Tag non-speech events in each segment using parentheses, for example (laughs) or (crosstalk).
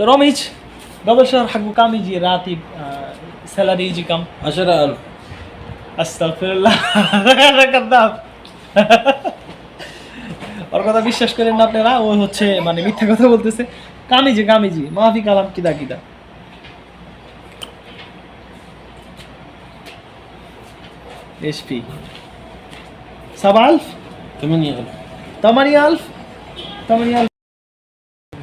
رامج قبل شهر حقه كم يجي راتب آه، سالري يجي كم؟ 10000 استغفر الله هذا كذاب ওর কথা বিশ্বাস করেন না আপনারা ও হচ্ছে মানে মিথ্যা কথা বলতেছে কামিজি কামিজি মাফি কালাম কিদা কিদা ايش في 7000 8000 8000 8000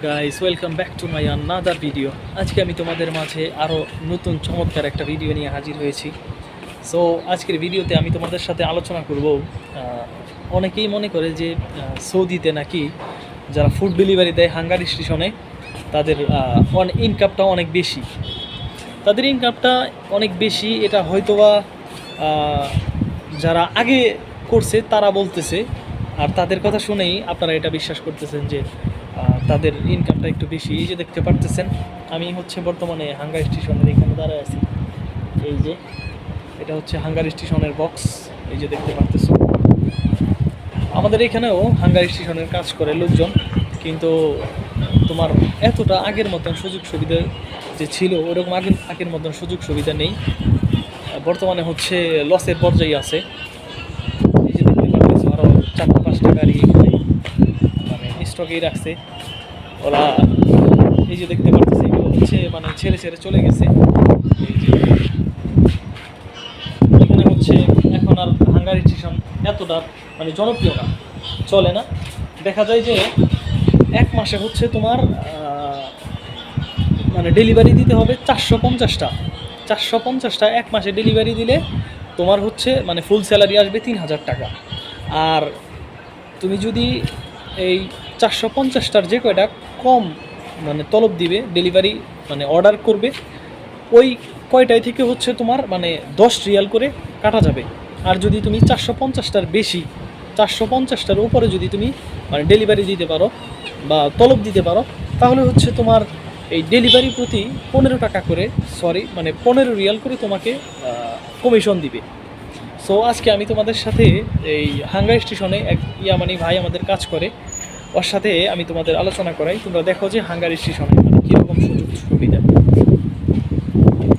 guys welcome back to my another video আজকে আমি তোমাদের মাঝে আরও নতুন চমৎকার একটা ভিডিও নিয়ে হাজির হয়েছি। সো আজকের ভিডিওতে আমি তোমাদের সাথে আলোচনা করব অনেকেই মনে করে যে সৌদিতে নাকি যারা ফুড ডেলিভারি দেয় হাঙ্গারি স্টেশনে তাদের ইনকামটা অনেক বেশি। তাদের ইনকামটা অনেক বেশি, এটা হয়তোবা যারা আগে করছে তারা বলতেছে, আর তাদের কথা শুনেই আপনারা এটা বিশ্বাস করতেছেন যে তাদের ইনকামটা একটু বেশি। এই যে দেখতে পারতেছেন, আমি হচ্ছে বর্তমানে হাঙ্গার স্টেশনের এখানে দাঁড়ায় আছি। এই যে, এটা হচ্ছে হাঙ্গার স্টেশনের বক্স এই যে দেখতে পারতেছো। আমাদের এখানেও হাঙ্গার স্টেশনের কাজ করে লোকজন, কিন্তু তোমার এতটা আগের মতন সুযোগ সুবিধা যে ছিল, ওরকম আগের আগের মতন সুযোগ সুবিধা নেই বর্তমানে হচ্ছে লসের পর্যায়ে আছে। এই যে দেখতে পাচ্ছ আরও চারটা পাঁচটা গাড়ি স্টকেই রাখছে। ওরা এই যে দেখতে পাচ্ছি এগুলো হচ্ছে মানে ছেড়ে ছেড়ে চলে গেছে। এখানে হচ্ছে এখন আর হাঙ্গারি স্টেশন এতটা মানে জনপ্রিয় না, চলে না। দেখা যায় যে এক মাসে হচ্ছে তোমার মানে ডেলিভারি দিতে হবে চারশো পঞ্চাশটা। চারশো পঞ্চাশটা এক মাসে ডেলিভারি দিলে তোমার হচ্ছে মানে ফুল স্যালারি আসবে তিন হাজার টাকা। আর তুমি যদি এই চারশো পঞ্চাশটার যে কয়টা কম মানে তলব দিবে ডেলিভারি মানে অর্ডার করবে, ওই কয়টায় থেকে হচ্ছে তোমার মানে দশ রিয়াল করে কাটা যাবে। আর যদি তুমি চারশো পঞ্চাশটার বেশি, চারশো পঞ্চাশটার উপরে যদি তুমি মানে ডেলিভারি দিতে পারো বা তলব দিতে পারো, তাহলে হচ্ছে তোমার এই ডেলিভারি প্রতি পনেরো টাকা করে সরি মানে পনেরো রিয়াল করে তোমাকে কমিশন দিবে। সো আজকে আমি তোমাদের সাথে এই হাঙ্গার স্টেশনে এক ইয়ামানি ভাই আমাদের কাজ করে। ওর সাথে আমি তোমাদের আলোচনা করাই। তোমরা দেখো যে হাঙ্গার স্টেশনে মানে কীরকম সুযোগ সুবিধা।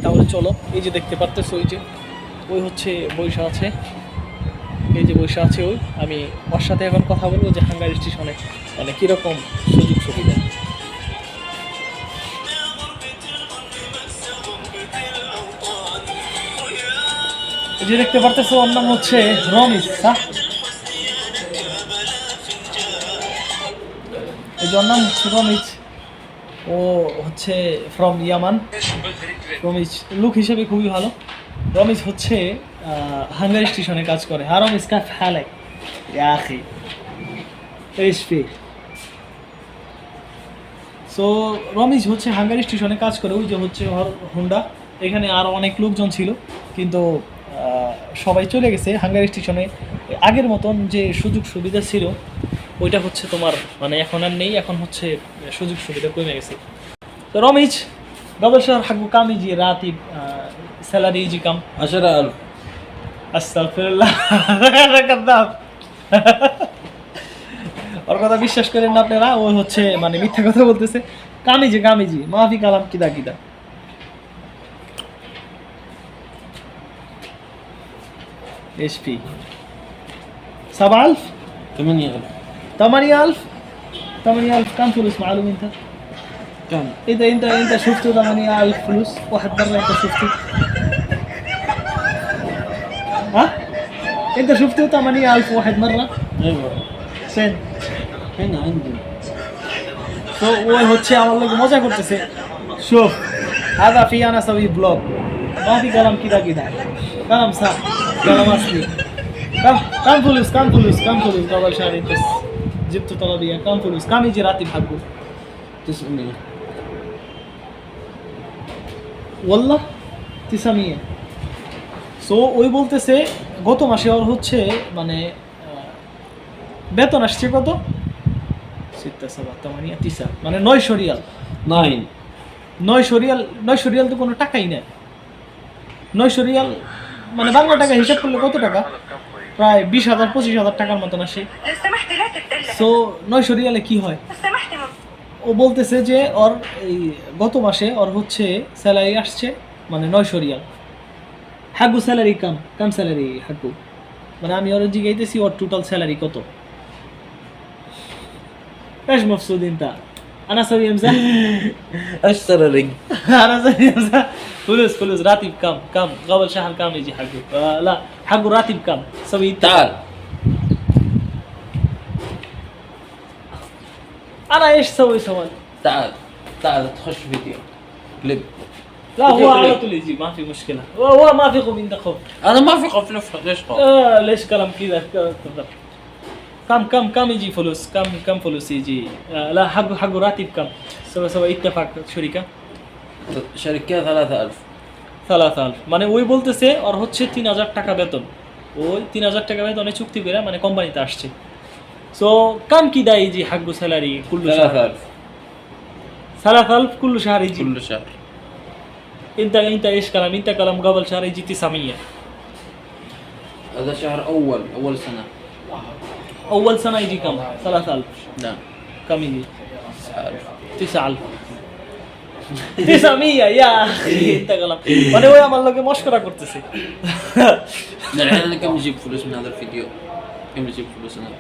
তাহলে চলো, এই যে দেখতে পারতেছো ওই যে, ওই হচ্ছে বৈশা আছে। এই যে বৈশা আছে ওই। আমি ওর সাথে এখন কথা বলব যে হাঙ্গার স্টেশনে মানে কীরকম সুযোগ সুবিধা। যে দেখতে পারতেছো, ওর নাম হচ্ছে রমিস হ্যাঁ? তার নাম রমিজ ও হচ্ছে ফ্রম ইয়ামান রমিজ লুক হিসেবে খুবই ভালো। রমিজ হচ্ছে হাঙ্গারি স্টেশনে কাজ করে। হারম ইসকা ফেলে সো রমিজ হচ্ছে হাঙ্গারি স্টেশনে কাজ করে। ওই যে হচ্ছে হোন্ডা এখানে আর অনেক লোকজন ছিল। কিন্তু সবাই চলে গেছে হাঙ্গারি স্টেশনে আগের মতন যে সুযোগ সুবিধা ছিল ওইটা হচ্ছে তোমার মানে এখন আর নেই এখন হচ্ছে সুযোগ সুবিধা কমে গেছে তো রমিজ قبل شهر حقه كم يجي راتب آه، سالري يجي كم؟ 10000 استغفر الله هذا كذاب ওর কথা বিশ্বাস করেন না আপনারা ও হচ্ছে মানে মিথ্যা কথা বলতেছে কামিজি কামিজি মাফি কালাম কিদা কিদা ايش في 7000 8000 8000 8000 كم فلوس معلوم انت كم اذا انت انت شفته 8000 فلوس واحد مره انت شفته ها انت شفته 8000 واحد مره ايوه فين هنا عندي তো ওই হচ্ছে আমার লোক মজা করতেছে شوف هذا في انا اسوي بلوج ما في كلام كذا كذا كلام صح كلام اصلي كم كم فلوس كم فلوس كم فلوس قبل شهر انت جبت طلبيه كم فلوس كم يجي راتب حقه 900 ওয়াল্লাহ তিসামিয়ে সো ওই বলতেছে গত মাসে ওর হচ্ছে মানে আহ, বেতন আসছে কত সিত্তা সাবা তামানিয়া তিসা মানে নয়শো রিয়াল 9 নয়শো রিয়াল নয়শো রিয়াল তো কোনো টাকাই নেই নয়শো রিয়াল মানে বাংলা টাকা হিসাব করলে কত টাকা প্রায় বিশ হাজার পঁচিশ হাজার টাকার মতন আসে। সো নয়শো রিয়ালে কি হয়? ও বলতেছে যে ওর এই গত মাসে ওর হচ্ছে স্যালারি আসছে মানে নয়শো রিয়াল হাগু স্যালারি কাম কাম স্যালারি হাগু। মানে আমি ওর জিগাইতেছি ওর টোটাল স্যালারি কত? বেশ মফসুদিন তা। আনা (laughs) (laughs) فلوس فلوس. راتب كم؟ كم؟ قبل شهر كم يجي حقه؟ آه لا حقه راتب كم؟ سوي إنت. تعال. أنا إيش أسوي سوالف تعال تعال تخش فيديو. كليب. لا هو على. طول يجي ما في مشكلة. هو ما في خوف عندك خوف. أنا ما في خوف نفرق ليش خوف؟ آه ليش كلام كذا؟ كذا كم كم كم يجي فلوس؟ كم كم فلوس يجي؟ آه لا حقه حقه راتب كم؟ سوى سوى اتفاق شركه شركات 3000 3000 মানে ওই বলতেছে ওর হচ্ছে তিন হাজার টাকা বেতন ওই তিন হাজার টাকা বেতনে চুক্তি করে মানে কোম্পানিতে আসছে সো কাম কি দেয় يجي حقه سالري كل شهر 3000 3000 كل شهر يجي كل شهر انت انت ايش كلام انت كلام قبل شهر يجي 900 هذا شهر اول اول سنه اول سنه يجي كم 3000 لا كم يجي 9000 9000 900 يا اخي انت كلام মানে ওই আমার লগে মস্করা করতেছে الحين انا كم اجيب فلوس من هذا الفيديو؟ كم اجيب فلوس انا؟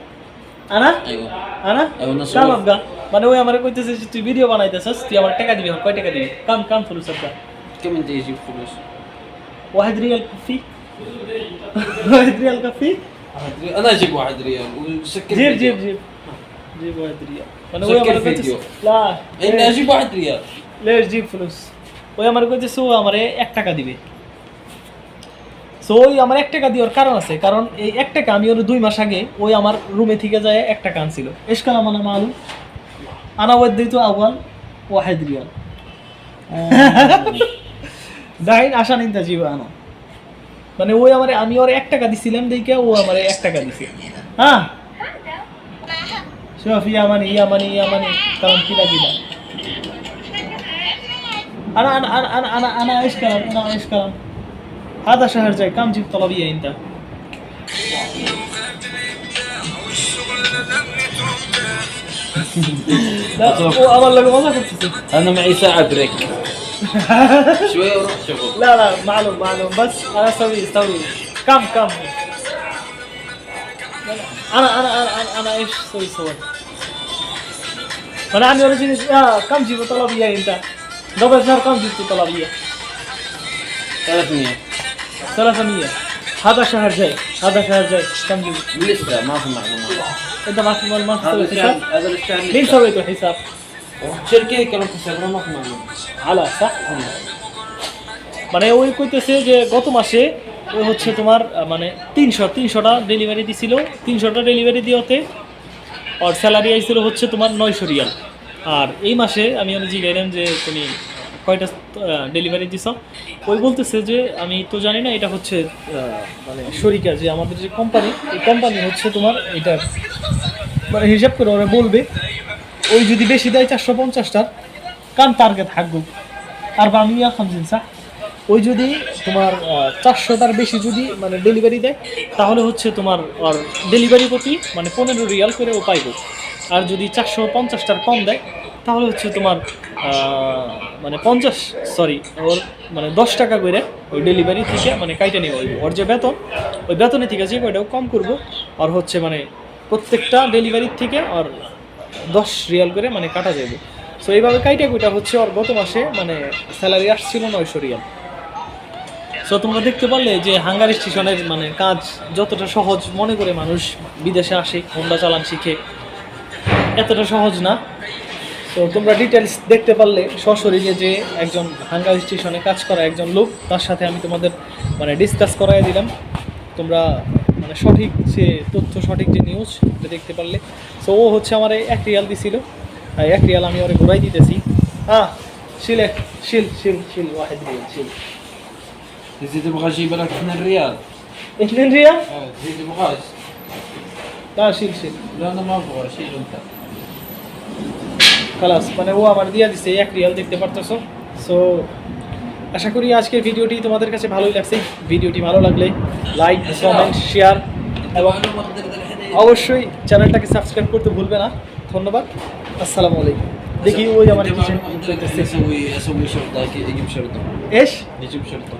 انا ايوه انا ايوه نص কাম আবগা মানে ওই আমার কইতেছে যে তুই ভিডিও বানাইতেছস তুই আমার টাকা দিবি কয় টাকা দিবি কাম কাম ফলুস আবগা كم انت يجيب فلوس؟ واحد ريال كفي واحد ريال كفي انا اجيب واحد ريال وسكر جيب فيديو. جيب جيب جيب واحد ريال মানে سكر ওই আমার কইতেছে فيديو. لا اني اجيب واحد ريال লেটস জি ওই আমার সো এক টাকা দিবে। সো ওই আমার এক টাকা দেওয়ার কারণ আছে কারণ এই এক টাকা আমি ওর দুই মাস আগে ওই আমার রুমে থেকে যায় এক টাকা আনছিল। এসকাল আমার নাম আলু আওয়াল ওয়াহেদ রিয়াল। জাহিন আশা নিন্দা জীব আনা মানে ওই আমার আমি ওর এক টাকা দিছিলাম দেখে ও আমার এক টাকা দিছে। হ্যাঁ? হ্যাঁ শফি আমানি ইয়ামানি ইয়ামানি কারণ أنا أنا أنا أنا أنا أنا إيش كلام أنا إيش كلام. هذا شهر جاي. كم جبت طلبية أنت؟ (laughs) لا لك ما كنت أنا معي ساعة بريك. (laughs) شوية وأروح شغل لا لا معلوم معلوم. بس أنا أسوي أسوي. كم كم. أنا أنا أنا أنا, أنا إيش؟ أسوي سوي. فانا عندي آه كم جبت طلبية أنت؟ قبل شهر كم جبت طلبيه؟ 300 300 هذا شهر جاي هذا شهر جاي كم جبت؟ لسه ما في معلومات انت ما في ما هذا تسوي الشهر حساب؟ هذا الشهر مين لسه. سويته حساب؟ شركه كلام حساب ما في معلومات على صح؟ মানে ওই কইতেছে যে গত মাসে ওই হচ্ছে তোমার আহ, মানে তিনশো তিনশোটা ডেলিভারি দিছিল তিনশোটা ডেলিভারি দিওতে আর স্যালারি আইছিল হচ্ছে তোমার নয়শো রিয়াল আর এই মাসে আমি অনেক জিগাইলাম যে তুমি কয়টা ডেলিভারি দিছ? ওই বলতেছে যে, আমি তো জানি না, এটা হচ্ছে মানে শরিকা যে আমাদের যে কোম্পানি এই কোম্পানি হচ্ছে তোমার এটা মানে হিসাব করে ওরা বলবে, ওই যদি বেশি দেয় চারশো পঞ্চাশটার কান টার্গেট থাকব? আর বা আমি এখন সাহ ওই যদি তোমার চারশোটার বেশি যদি মানে ডেলিভারি দেয়, তাহলে হচ্ছে তোমার, আর ডেলিভারি প্রতি মানে পনেরো রিয়াল করে ও পাইব। আর যদি চারশো পঞ্চাশটার কম দেয়, তাহলে হচ্ছে তোমার মানে পঞ্চাশ সরি ওর মানে দশ টাকা করে ওই ডেলিভারি থেকে মানে কাইটে নেওয়া হইব ওর যে বেতন, ওই বেতনের থেকে যে কয়টাও কম করব। আর হচ্ছে মানে প্রত্যেকটা ডেলিভারির থেকে আর দশ রিয়াল করে মানে কাটা যাবে সো এইভাবে কাইটা কুইটা হচ্ছে ওর গত মাসে মানে স্যালারি আসছিল নয়শো রিয়াল। সো তোমরা দেখতে পারলে যে হাঙ্গারি স্টেশনের মানে কাজ যতটা সহজ মনে করে মানুষ বিদেশে আসে হোন্ডা চালান শিখে এতটা সহজ না তো তোমরা ডিটেলস দেখতে পারলে সশরীরে যে একজন হাঙ্গারি স্টেশনে কাজ করা একজন লোক তার সাথে আমি তোমাদের মানে ডিসকাস করাই দিলাম তোমরা মানে সঠিক যে তথ্য সঠিক যে নিউজ এটা দেখতে পারলে সো ও হচ্ছে আমার এই এক রিয়াল দিছিল আর এক রিয়াল আমি ওরে ঘুরাই দিতেছি হ্যাঁ শিলে শিল শিল শিল ওয়াহেদ রিয়াল শিল اذا تبغى اجيب لك 2 ريال اثنين ريال آه، اذا تبغى لا شيل شيل لا انا ما ابغى شيل انت খালাস মানে ও আমার দিয়া দিছে এক রিয়াল দেখতে পারতেছো সো আশা করি আজকের ভিডিওটি তোমাদের কাছে ভালোই লাগছে ভিডিওটি ভালো লাগলে লাইক কমেন্ট শেয়ার এবং অবশ্যই চ্যানেলটাকে সাবস্ক্রাইব করতে ভুলবে না ধন্যবাদ আসসালামু আলাইকুম দেখি ওই আমার انت কিছু ما قلت لك انا اسوي اسوي شرطه أكيد اجيب شرطه ايش اجيب شرطه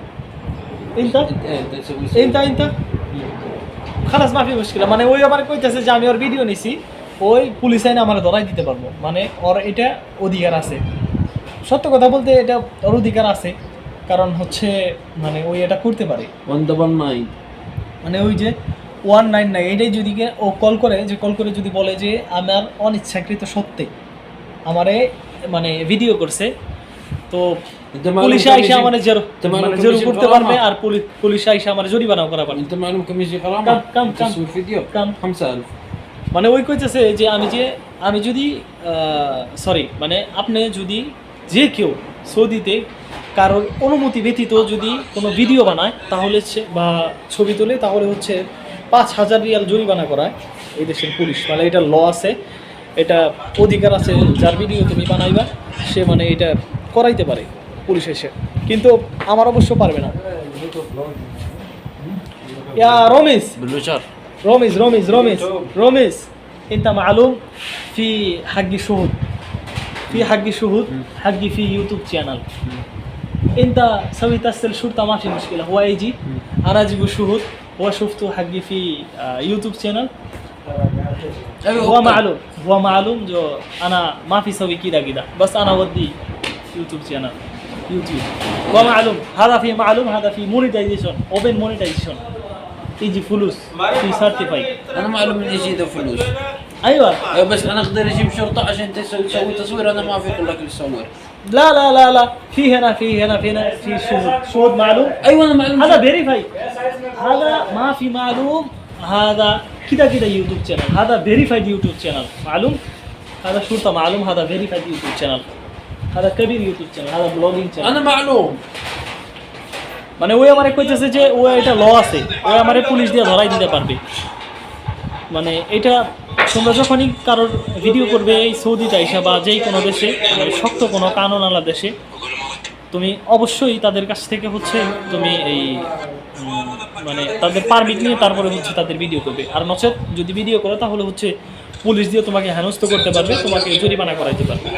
انت انت إيه، انت تسوي انت انت খালাস মাফি মুশকিল মানে ওই আমার কইতেছে যে আমি ওর ভিডিও নিছি ওই পুলিশ আইনে আমার ধরাই দিতে পারব। মানে ওর এটা অধিকার আছে। সত্য কথা বলতে এটা ওর অধিকার আছে। কারণ হচ্ছে মানে ওই এটা করতে পারে। মানে ওই যে ওয়ান নাইন নাইন এটাই যদি ও কল করে যে কল করে যদি বলে যে আমার অনিচ্ছাকৃত সত্যি আমারে মানে ভিডিও করছে তো পুলিশ আইসে আমার জেরো মানে জেরো করতে পারবে আর পুলিশে আইসে আমার জরিমানাও করা পারবে। কাম কাম কাম কাম মানে ওই কইতেছে যে আমি যে আমি যদি সরি মানে আপনি যদি যে কেউ সৌদিতে কারোর অনুমতি ব্যতীত যদি কোনো ভিডিও বানায় তাহলে বা ছবি তোলে তাহলে হচ্ছে পাঁচ হাজার রিয়াল জরিমানা করায়। এই দেশের পুলিশ মানে এটা ল আছে এটা অধিকার আছে যার ভিডিও তুমি বানাইবা সে মানে এটা করাইতে পারে পুলিশ এসে। কিন্তু আমার অবশ্য পারবে না। ইয়া Ramesh. بالوجر روميز روميز روميز روميز انت معلوم في حق شهود في حق شهود حقي في يوتيوب channel انت سوي تسل شرطه ما في مشكله هو يجي انا اجيب شهود هو شفته حقي في آه، يوتيوب channel ايوه هو معلوم هو معلوم جو انا ما في سوي كذا كذا بس انا ودي يوتيوب channel يوتيوب هو معلوم هذا في معلوم هذا في مونيتايزيشن اوبن مونيتايزيشن يجي فلوس. في سيرتيفايد أنا معلوم من إيش ذا فلوس. أيوه. أيوه بس أنا أقدر أجيب شرطة عشان تسوي تسوي تصوير أنا ما في أقول لك تصور لا لا لا لا. في هنا في هنا في هنا. في شهود شهود معلوم؟ أيوه أنا معلوم. هذا فيريفاي هذا ما في معلوم. هذا كده كده يوتيوب channel. هذا فيريفايد يوتيوب channel. معلوم؟ هذا شرطة معلوم. هذا فيريفايد يوتيوب channel. هذا كبير يوتيوب channel. هذا بلوجينج channel. أنا معلوم. মানে ওই আমারে কইতেছে যে ও এটা ল আছে, ও আমারে পুলিশ দিয়ে ধরাই দিতে পারবে। মানে এটা তোমরা যখনই কারোর ভিডিও করবে এই সৌদিতে আইসা বা যেই কোনো দেশে মানে শক্ত কোনো কানুন আলা দেশে, তুমি অবশ্যই তাদের কাছ থেকে হচ্ছে তুমি এই মানে তাদের পারমিট নিয়ে তারপরে হচ্ছে তাদের ভিডিও করবে। আর নচেত যদি ভিডিও করো তাহলে হচ্ছে পুলিশ দিয়ে তোমাকে হেনস্থ করতে পারবে, তোমাকে জরিমানা করাইতে পারবে।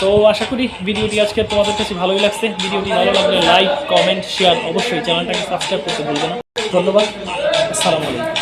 তো আশা করি ভিডিওটি আজকে তোমাদের কাছে ভালোই লাগছে। ভিডিওটি ভালো লাগলে লাইক কমেন্ট শেয়ার অবশ্যই চ্যানেলটাকে সাবস্ক্রাইব করতে ভুলবে না। ধন্যবাদ। আসসালামু আলাইকুম।